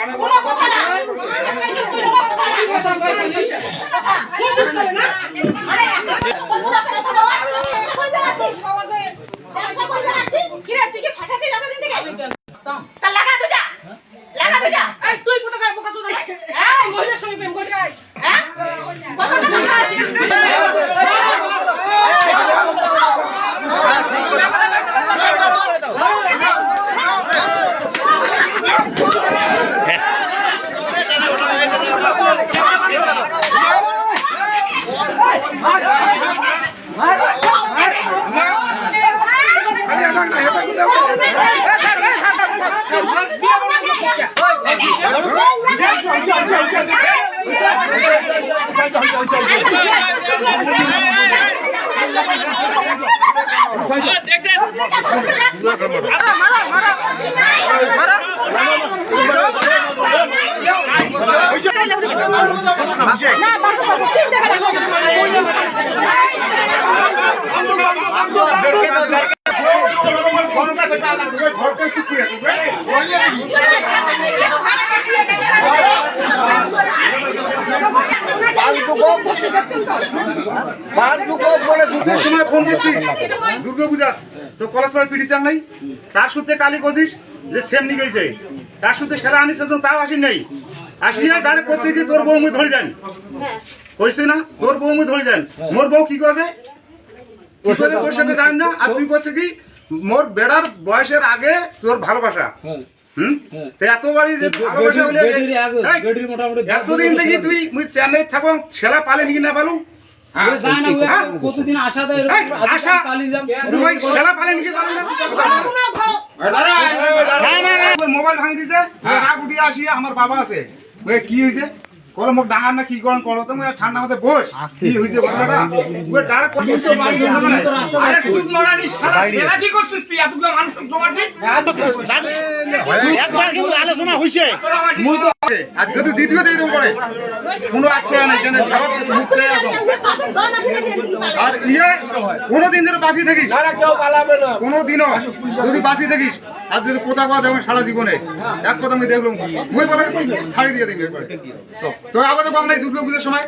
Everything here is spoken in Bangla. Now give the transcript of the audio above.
কোনো কথা না কোনো কথা না কথা কইছে নিচে আরে একটা বন্ধুরা করে কথা বল ব্যবসা করতে যাচ্ছিস ব্যবসা করতে যাচ্ছিস কি রে তুই কি ফাঁসাছিস এতদিন থেকে তা লাগা দুটা লাগা দুটা এই তুই কোথা কার বোকা শুনো না হ্যাঁ মহিলার সঙ্গে প্রেম করতে আয় হ্যাঁ কত টাকা না বাবু বাবু তিন টাকা দেখো নাই। তার সূত্রে কালি যে সেম গেছে। তার সূত্রে সেলা তাও আসি নাই। করছে কি, তোর বউ ধরে যান। কইছে না, তোর বউ ধরে যান। মোর বউ কি করেছে? না? আর তুই করছে কি, মোর বেড়ার বয়সের আগে তোর ভালোবাসা। হুম? তো এত বাড়ি যে ভালোবাসা হলে এই, এতদিন দেখি তুই চেন্নাই থাকো ছেলা পালে নাকি না পালু হ্যাঁ? কতদিন আশা দেয় আশা ছেলা পালে নাকি পালু না? না ওর মোবাইল ভাঙি দিছে রাগ উঠিয়ে আসিয়া আমার বাবা আছে। কি হয়েছে কলো মোক ডাঙার না কি করেন করো তো মুই ঠান্ডা মধ্যে বস। কি হয়েছে তো ওই ডাইরেক্ট আরে তুই লড়ানি শালা কি করছিস তুই? এতগুলো মানুষ জমা দিস একবার কিন্তু আলোচনা হইছে। মুই তো আর যদি দ্বিতীয় দিন করে কোনো আশ্রয় নেই কেন সবার মুখ একদম। আর ইয়ে কোনোদিন যেন বাঁচি থাকিস। কোনোদিনও। যদি বাঁচিয়ে থাকিস আর যদি কোথা পাওয়া যাবে সারা জীবনে এক কথা আমি দেখলাম। মুই বলে ছাড়ি দিয়ে দিবি একবারে। তো আবার তো পাবো দুর্গা পুজোর সময়।